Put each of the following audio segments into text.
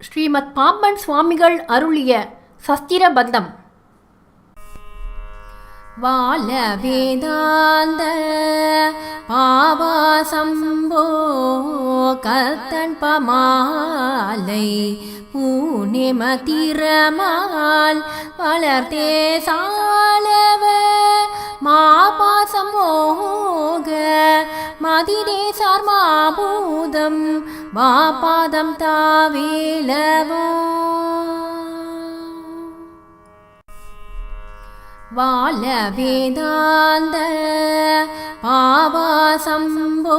ஸ்ரீமத் பாம்பன் சுவாமிகள் அருளிய சஸ்திர பந்தம் வாழ வேதாந்த பாவாசம்போ கத்தன் பமாலை பூனிமதிரமால் வளர்த்தே சாலவ மாபாசம் மோக மதிரே சார்மாபூதம் வாபாதம் தாவேலவோ. வாழ வேதாந்த பாவாசம்போ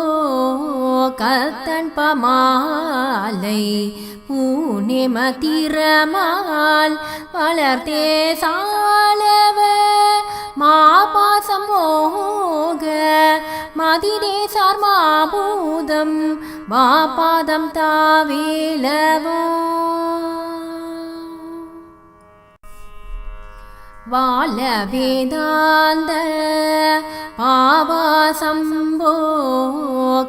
கத்தன் பமாலை பூனிமதிரமால் வளர்த்தே சாலவ வாபாதம் தாவேலவோ. வாழ வேதாந்த பாவாசம்போ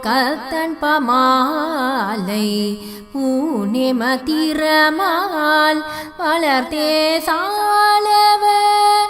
கத்தன் பமாலை பூனிமதிரமால் வளர்த்தே சாலவர்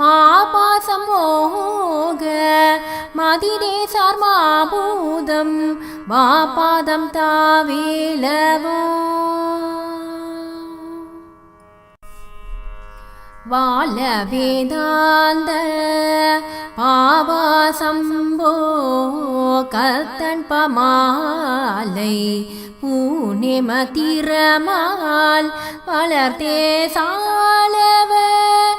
மாபாசம் ஓக மதிதேசார் மாபூதம் மாபாதம் தாவேலவோ. வாழ வேதாந்த பாவாசம்போ கத்தன் பமாலை பூனிம திறமால் வளர்த்தே சாலவர்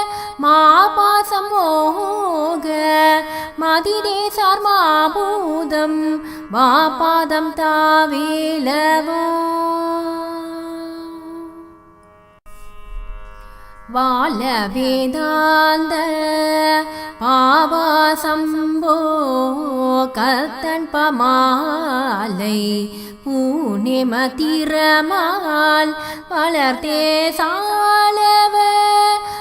மாபாசம் மோக மதிரே சார்மாபூதம் வாபாதம் தாவேலவோ. வாழ வேதாந்த பாவாசம்போ கத்தன் பமாலை பூனிமதிரமால் வளர்த்தே சாலவர்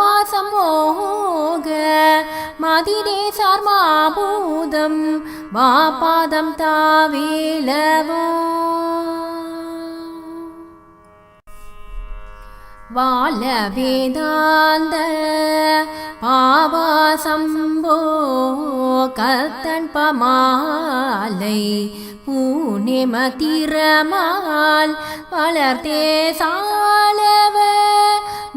மாபாசம் ஓக மதிரே சார்மாபூதம் வாபாதம் தாவேலவோ. வாழ வேதாந்த பாவாசம்போ கத்தன் பமாலை பூனிமதிரமால் வளர்த்தே சாலவர்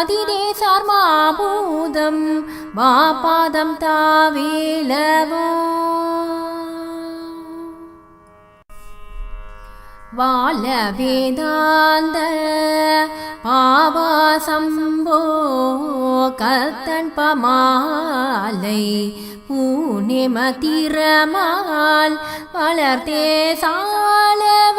மதிரே சார்மாபூதம் வாபாதம் தாவேலவோ. வாழ வேதாந்த பாவாசம்போ கத்தன் பமாலை பூனிமதிரமால் வளர்த்தே சாலவ.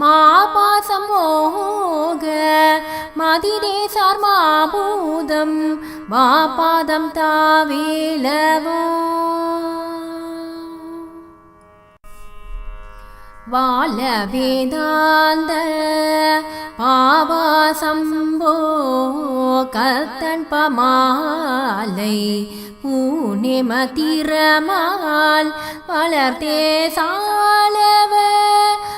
மாபாசம் மோக மதிரே சார்மாபூதம் வாபாதம் தாவேலவோ. வாழ வேதாந்த பாவாசம்போ கத்தன் பமாலை பூனிமதிரமால் வளர்த்தே சாலவர்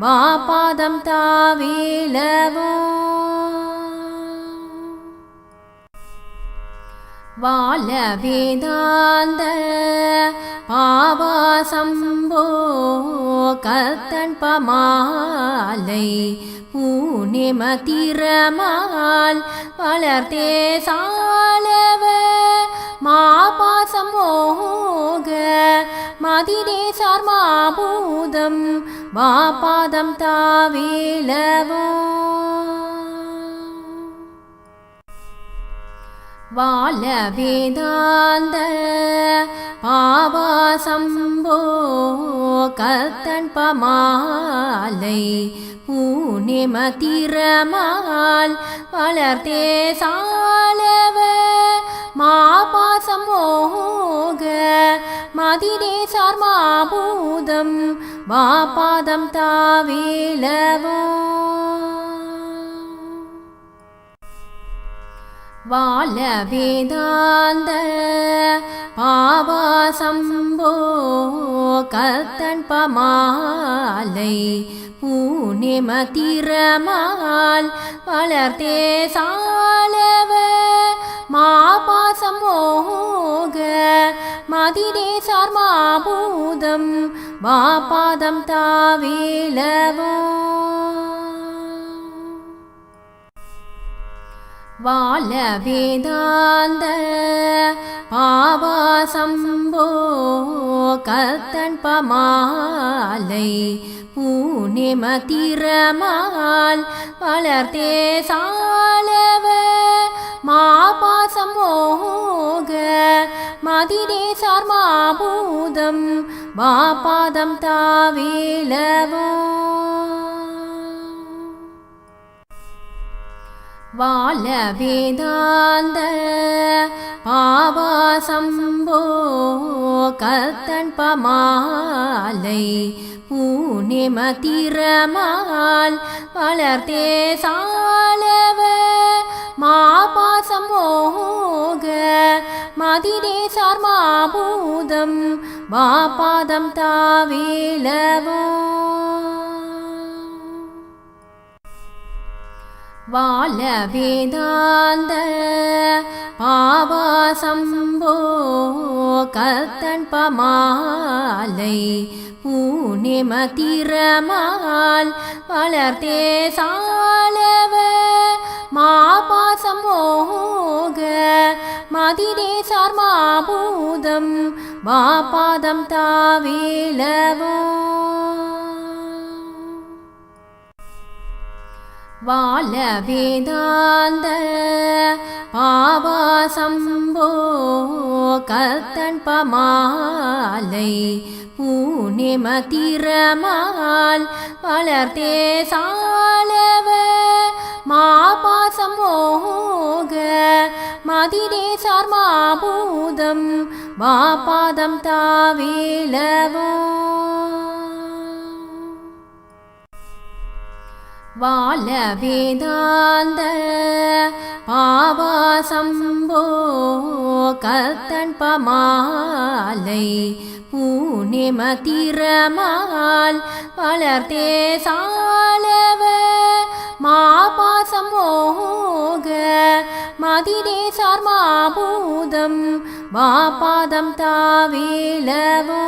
வாபாதம் தாவேலவோ வாழ வேதாந்த பாவாசம்போ கத்தன் பமாலை பூனிமதிரமால் வளர்த்தே சாலவ மாபாசம் மோக மதிரே சார்மாபூதம் வாபாதம் தாவேலவோ வாழ வேதாந்த பாவாசம்போ பாவாசம்போ கத்தன் பமாலை பூனிமதிரமால் வளர்த்தே சாலவ மாபாசம் மோக மதிரே சார்மாபூதம் வாபாதம் தாவேலவோ. வாழ வேதாந்த பாவாசம்போ கத்தன் பமாலை பூனிமதிரமால் வளர்த்தே சாலவ மாபாசம் மோக மதிரே சார்மாபூதம் வாபாதம் தாவேலவோ. வாழ வேதாந்த பாவாசம்போ கத்தன் பமாலை பூனிமதிரமால் வளர்த்தே சாலவ மாபாசம் மோக மதிரே சார்மாபூதம் வாபாதம் தாவேலவோ. வாழ வேதாந்த பாவாசம்போ கத்தன் பமாலை பூனிமதிரமால் வளர்த்தே சாலவ மாபாசமோக மோக மதிரே சார்மாபூதம் வாபாதம் தாவேலவோ. வாழ வேதாந்த பாவாசம்போ கத்தன் பமாலை பூனிமதிரமால் வளர்த்தே சாலவ மாபாசம் மோக மதிரே சார்மாபூதம் வாபாதம் தாவேலவோ. வாழ வேதாந்த பாவாசம்போ கத்தன் பமாலை பூனிமதிரமால் வளர்த்தே சாலவ மாபாசம் மோக மதிரே சார்மாபூதம் வாபாதம் தாவேலவோ. வாழ வேதாந்த பாவாசம்போ கத்தன் பமாலை பூனிமதிரமால் வளர்த்தே சாலவ மாபாசம் மோக மதிரே சார்மாபூதம் வாபாதம் தாவேலவோ.